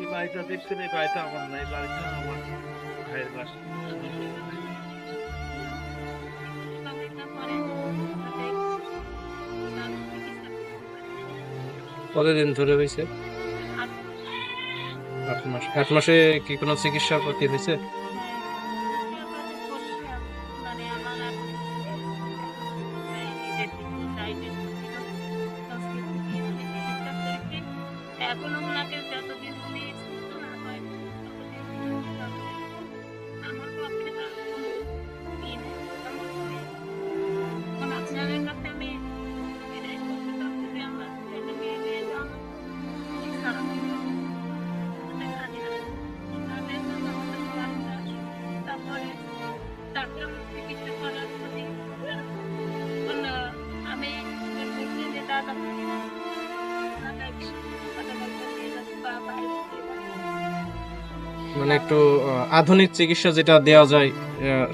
এই বাড়িটা দেখছেন এই বাড়িটা আমার না এই বাড়িটা আমার ভাইয়ের বাসা কতদিন ধরে হয়েছে? আট মাস। আট মাসে কি কোনো চিকিৎসা করতে হয়েছে এখনও ওনাকে মানে একটু আধুনিক চিকিৎসা যেটা দেওয়া যায়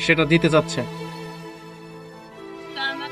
সেটা দিতে চাচ্ছে। তা আমার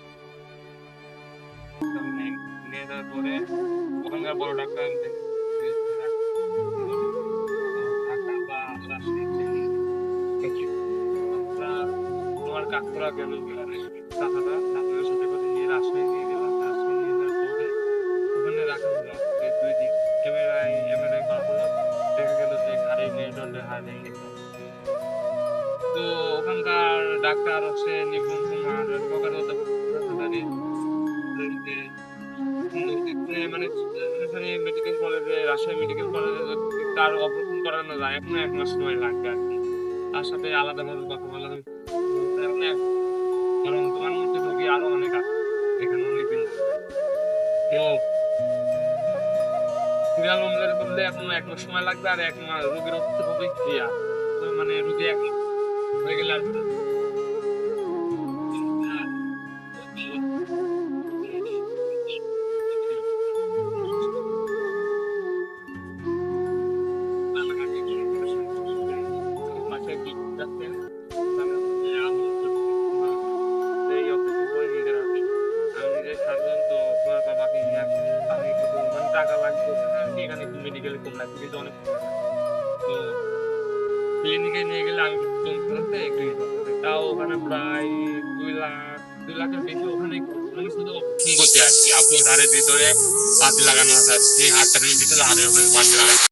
কাকুরা গেল চাচাদের সাথে করে নিয়ে রাজশাহী নিয়ে গেলাম, রাজশাহী নিয়ে যাওয়ার পরে ওখানে রাখা হলো। দুই দিন এমআরআই করার পরে দেখা গেল যে তো ওখানকার ডাক্তার হচ্ছে নিপুণ কুমার মানে মেডিকেল কলেজে রাজশাহী মেডিকেল কলেজে তার অপারেশন করানো যায়, এখনও এক মাস সময় লাগবে আর কি। তার সাথে আলাদাভাবে কথা বলা কারণ তোমার মধ্যে রোগী আরও অনেক আছে, এখানে অনেক তো সিরিয়াল অনুযায়ী করলে এখন এক মাস সময় লাগবে আর এক মাস রোগীর হচ্ছে খুবই ক্রিয়া মানে রোগী এক হয়ে গেলে আর মেডিকেলে কম লাগবে কিন্তু অনেক তো ক্লিনিকে নিয়ে গেলে আমি কম হবে। তাও ওখানে প্রায় দুই লাখ, দুই লাখের বেশি ওখানে মানে শুধু করতে আসছি আপনি ধারের ভিতরে হাত লাগানো আছে, যে হাতটা নিয়ে ভিতরে হাতের উপরে পাঁচ লাগানো